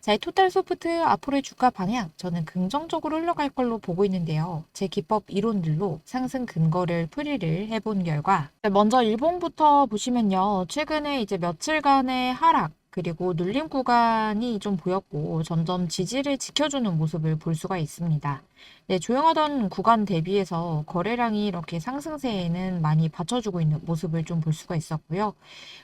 자, 이 토탈 소프트 앞으로의 주가 방향 저는 긍정적으로 흘러갈 걸로 보고 있는데요. 제 기법 이론들로 상승 근거를 풀이를 해본 결과 먼저 일봉부터 보시면요. 최근에 이제 며칠간의 하락 그리고 눌림 구간이 좀 보였고 점점 지지를 지켜주는 모습을 볼 수가 있습니다. 네, 조용하던 구간 대비해서 거래량이 이렇게 상승세에는 많이 받쳐주고 있는 모습을 좀 볼 수가 있었고요.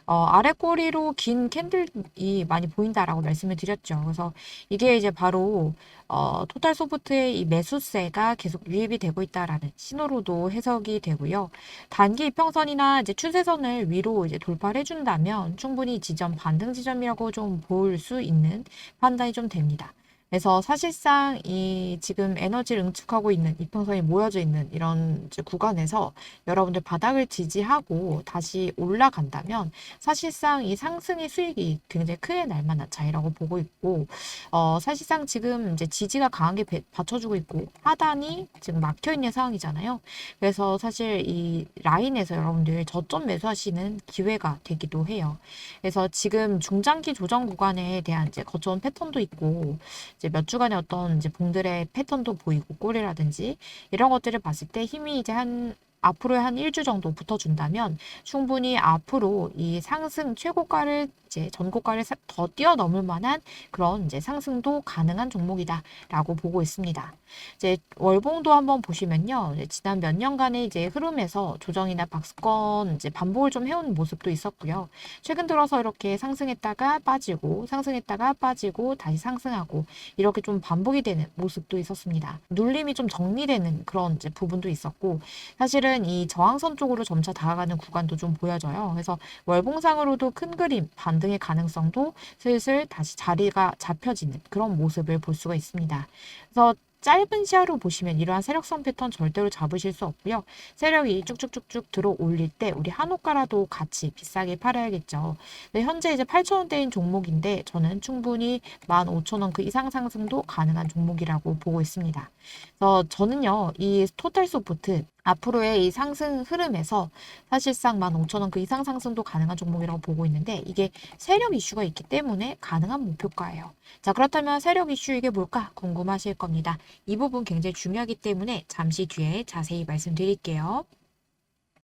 어, 아래 꼬리로 긴 캔들이 많이 보인다라고 말씀을 드렸죠. 그래서 이게 이제 바로 어, 토탈 소프트의 이 매수세가 계속 유입이 되고 있다라는 신호로도 해석이 되고요. 단기 이평선이나 이제 추세선을 위로 이제 돌파를 해준다면 충분히 지점 반등 지점이라고 좀 볼 수 있는 판단이 좀 됩니다. 그래서 사실상 이 지금 에너지를 응축하고 있는 이평선이 모여져 있는 이런 구간에서 여러분들 바닥을 지지하고 다시 올라간다면 사실상 이 상승의 수익이 굉장히 크게 날 만한 차이라고 보고 있고 어 사실상 지금 이제 지지가 강하게 배- 받쳐주고 있고 하단이 지금 막혀 있는 상황이잖아요. 그래서 사실 이 라인에서 여러분들 저점 매수하시는 기회가 되기도 해요. 그래서 지금 중장기 조정 구간에 대한 이제 거쳐온 패턴도 있고 이제 몇 주간의 어떤 이제 봉들의 패턴도 보이고 꼬리라든지 이런 것들을 봤을 때 힘이 이제 한 앞으로 한 1주 정도 붙어준다면 충분히 앞으로 이 상승 최고가를 이제 전고가를 사- 더 뛰어넘을 만한 그런 이제 상승도 가능한 종목이다라고 보고 있습니다. 이제 월봉도 한번 보시면요. 지난 몇 년간의 이제 흐름에서 조정이나 박스권 이제 반복을 좀 해온 모습도 있었고요. 최근 들어서 이렇게 상승했다가 빠지고 상승했다가 빠지고 다시 상승하고 이렇게 좀 반복이 되는 모습도 있었습니다. 눌림이 좀 정리되는 그런 이제 부분도 있었고 사실은 이 저항선 쪽으로 점차 다가가는 구간도 좀 보여져요. 그래서 월봉상으로도 큰 그림 반등 의 가능성도 슬슬 다시 자리가 잡혀지는 그런 모습을 볼 수가 있습니다. 그래서 짧은 시야로 보시면 이러한 세력선 패턴 절대로 잡으실 수 없고요. 세력이 쭉쭉쭉쭉 들어 올릴 때 우리 한옥가라도 같이 비싸게 팔아야겠죠. 네, 현재 이제 8,000원대인 종목인데 저는 충분히 15,000원 그 이상 상승도 가능한 종목이라고 보고 있습니다. 그래서 저는요, 이 토탈 소프트 앞으로의 이 상승 흐름에서 사실상 15,000원 그 이상 상승도 가능한 종목이라고 보고 있는데 이게 세력 이슈가 있기 때문에 가능한 목표가예요. 자, 그렇다면 세력 이슈 이게 뭘까 궁금하실 겁니다. 이 부분 굉장히 중요하기 때문에 잠시 뒤에 자세히 말씀드릴게요.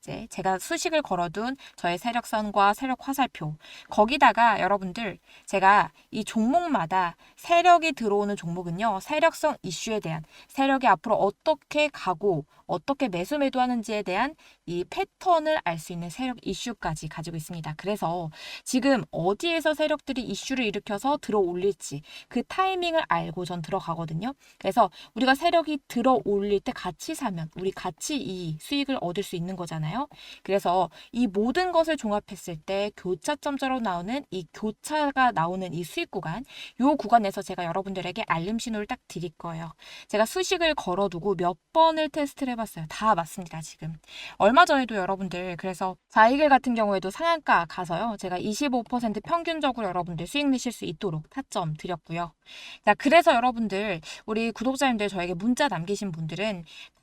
이제 제가 수식을 걸어둔 저의 세력선과 세력 화살표. 거기다가 여러분들 제가 이 종목마다 세력이 들어오는 종목은요 세력성 이슈에 대한 세력이 앞으로 어떻게 가고 어떻게 매수 매도하는지에 대한 이 패턴을 알 수 있는 세력 이슈까지 가지고 있습니다. 그래서 지금 어디에서 세력들이 이슈를 일으켜서 들어올릴지 그 타이밍을 알고 전 들어가거든요. 그래서 우리가 세력이 들어올릴 때 같이 사면 우리 같이 이 수익을 얻을 수 있는 거잖아요. 그래서 이 모든 것을 종합했을 때 교차점자로 나오는 이 교차가 나오는 이 수익 구간 요 구간에서 제가 여러분들에게 알림 신호를 딱 드릴 거예요. 제가 수식을 걸어두고 몇 번을 테스트를 해봤어요. 다 맞습니다, 지금. 얼마 전에도 여러분들, 그래서 자이글 같은 경우에도 상한가 가서요. 제가 25% 평균적으로 여러분들 수익 내실 수 있도록 타점 드렸고요. 자, 그래서 여러분들, 우리 구독자님들 저에게 문자 남기신 분들은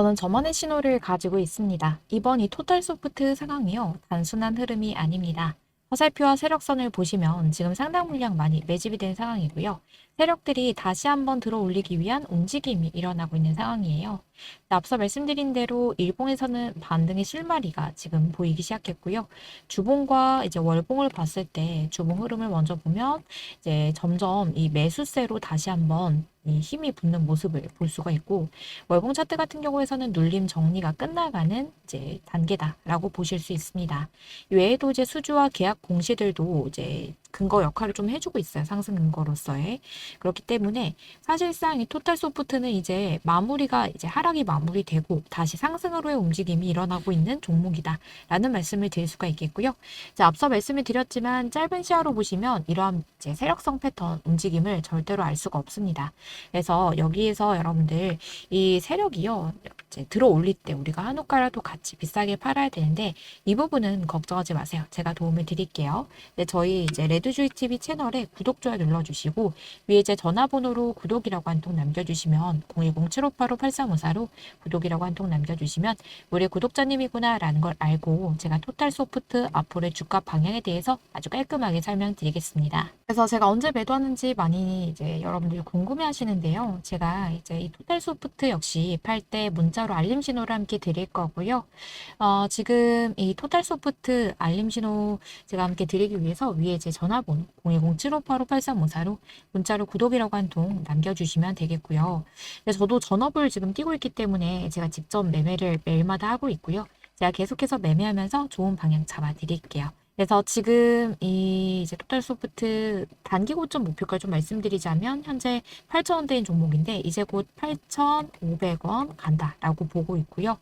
저는 저만의 신호를 가지고 있습니다. 이번 이 토탈 소프트 상황이요. 단순한 흐름이 아닙니다. 화살표와 세력선을 보시면 지금 상당 물량 많이 매집이 된 상황이고요. 세력들이 다시 한번 들어 올리기 위한 움직임이 일어나고 있는 상황이에요. 앞서 말씀드린 대로 일봉에서는 반등의 실마리가 지금 보이기 시작했고요. 주봉과 이제 월봉을 봤을 때 주봉 흐름을 먼저 보면 이제 점점 이 매수세로 다시 한번 이 힘이 붙는 모습을 볼 수가 있고 월봉 차트 같은 경우에서는 눌림 정리가 끝나가는 이제 단계다라고 보실 수 있습니다. 외에도 이제 수주와 계약 공시들도 이제 근거 역할을 좀 해주고 있어요. 상승 근거로서의. 그렇기 때문에 사실상 이 토탈 소프트는 이제 마무리가 이제 하락이 마무리되고 다시 상승으로의 움직임이 일어나고 있는 종목이다. 라는 말씀을 드릴 수가 있겠고요. 자, 앞서 말씀을 드렸지만 짧은 시야로 보시면 이러한 이제 세력성 패턴 움직임을 절대로 알 수가 없습니다. 그래서 여기에서 여러분들 이 세력이요. 이제 들어 올릴 때 우리가 한우가라도 같이 비싸게 팔아야 되는데 이 부분은 걱정하지 마세요. 제가 도움을 드릴게요. 네, 저희 이제 레 드주의 TV 채널에 구독, 좋아요 눌러주시고 위에 제 전화번호로 구독이라고 한 통 남겨주시면 010-7585-8354로 구독이라고 한 통 남겨주시면 우리 구독자님이구나 라는 걸 알고 제가 토탈 소프트 앞으로의 주가 방향에 대해서 아주 깔끔하게 설명드리겠습니다. 그래서 제가 언제 매도하는지 많이 이제 여러분들이 궁금해 하시는데요. 제가 이제 이 토탈 소프트 역시 팔때 문자로 알림 신호를 함께 드릴 거고요. 어, 지금 이 토탈 소프트 알림 신호 제가 함께 드리기 위해서 위에 제 전 화번호 010-7585-8354로 문자로 구독이라고 한 통 남겨주시면 되겠고요. 저도 전업을 지금 뛰고 있기 때문에 제가 직접 매매를 매일마다 하고 있고요. 제가 계속해서 매매하면서 좋은 방향 잡아 드릴게요. 그래서 지금 이 이제 토탈 소프트 단기 고점 목표가를 좀 말씀드리자면 현재 8,000원대인 종목인데 이제 곧 8,500원 간다라고 보고 있고요.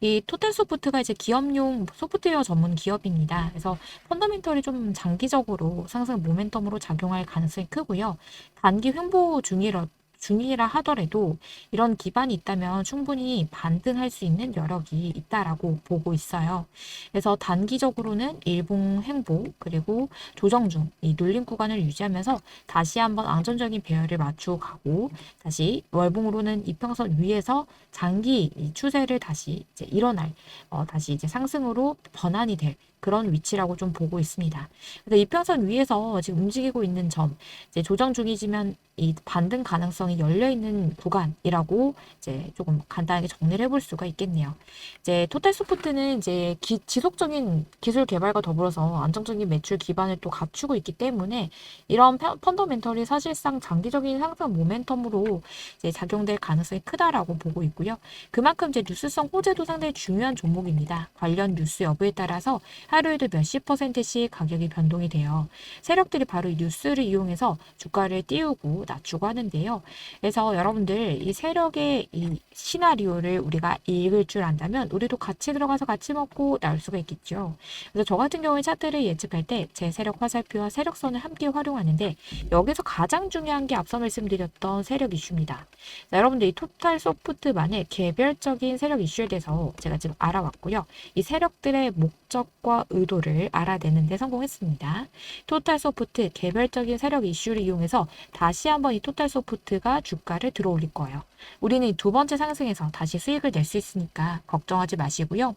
이 토탈 소프트가 이제 기업용 소프트웨어 전문 기업입니다. 그래서 펀더멘털이 좀 장기적으로 상승 모멘텀으로 작용할 가능성이 크고요. 단기 횡보 중이라 중이라 하더라도 이런 기반이 있다면 충분히 반등할 수 있는 여력이 있다라고 보고 있어요. 그래서 단기적으로는 일봉 횡보 그리고 조정 중 이 눌림 구간을 유지하면서 다시 한번 안정적인 배열을 맞추고 가고 다시 월봉으로는 이평선 위에서 장기 이 추세를 다시 이제 일어날 어, 다시 이제 상승으로 변환이 될 그런 위치라고 좀 보고 있습니다. 그래서 이평선 위에서 지금 움직이고 있는 점, 이제 조정 중이지만 이 반등 가능성이 열려 있는 구간이라고 이제 조금 간단하게 정리를 해볼 수가 있겠네요. 이제 토탈 소프트는 이제 기, 지속적인 기술 개발과 더불어서 안정적인 매출 기반을 또 갖추고 있기 때문에 이런 펀- 펀더멘털이 사실상 장기적인 상승 모멘텀으로 이제 작용될 가능성이 크다라고 보고 있고요. 그만큼 이제 뉴스성 호재도 상당히 중요한 종목입니다. 관련 뉴스 여부에 따라서 하루에도 몇십 퍼센트씩 가격이 변동이 돼요. 세력들이 바로 이 뉴스를 이용해서 주가를 띄우고 낮추고 하는데요. 그래서 여러분들 이 세력의 이 시나리오를 우리가 읽을 줄 안다면 우리도 같이 들어가서 같이 먹고 나올 수가 있겠죠. 그래서 저 같은 경우에 차트를 예측할 때 제 세력 화살표와 세력선을 함께 활용하는데 여기서 가장 중요한 게 앞서 말씀드렸던 세력 이슈입니다. 자, 여러분들 이 토탈 소프트만의 개별적인 세력 이슈에 대해서 제가 지금 알아왔고요. 이 세력들의 목적과 의도를 알아내는 데 성공했습니다. 토탈 소프트 개별적인 세력 이슈를 이용해서 다시 한번 이 토탈 소프트가 주가를 들어올릴 거예요. 우리는 이두 번째 상승에서 다시 수익을 낼 수 있으니까 걱정하지 마시고요.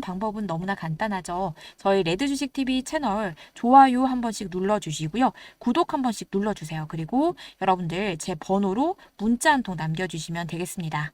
방법은 너무나 간단하죠. 저희 레드 주식 TV 채널 좋아요 한 번씩 눌러 주시고요. 구독 한 번씩 눌러 주세요. 그리고 여러분들 제 번호로 문자 한 통 남겨 주시면 되겠습니다.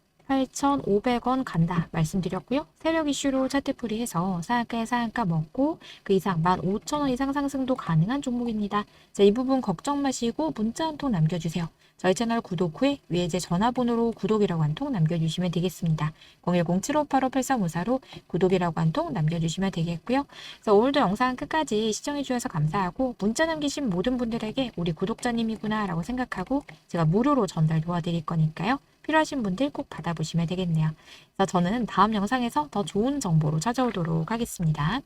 8,500원 간다 말씀드렸고요. 세력 이슈로 차트풀이 해서 상한가에 상한가 먹고 그 이상 15,000원 이상 상승도 가능한 종목입니다. 자, 이 부분 걱정 마시고 문자 한 통 남겨주세요. 저희 채널 구독 후에 위에 제 전화번호로 구독이라고 한 통 남겨주시면 되겠습니다. 010-7585-8354로 구독이라고 한 통 남겨주시면 되겠고요. 그래서 오늘도 영상 끝까지 시청해주셔서 감사하고 문자 남기신 모든 분들에게 우리 구독자님이구나 라고 생각하고 제가 무료로 전달 도와드릴 거니까요. 필요하신 분들 꼭 받아보시면 되겠네요. 그래서 저는 다음 영상에서 더 좋은 정보로 찾아오도록 하겠습니다.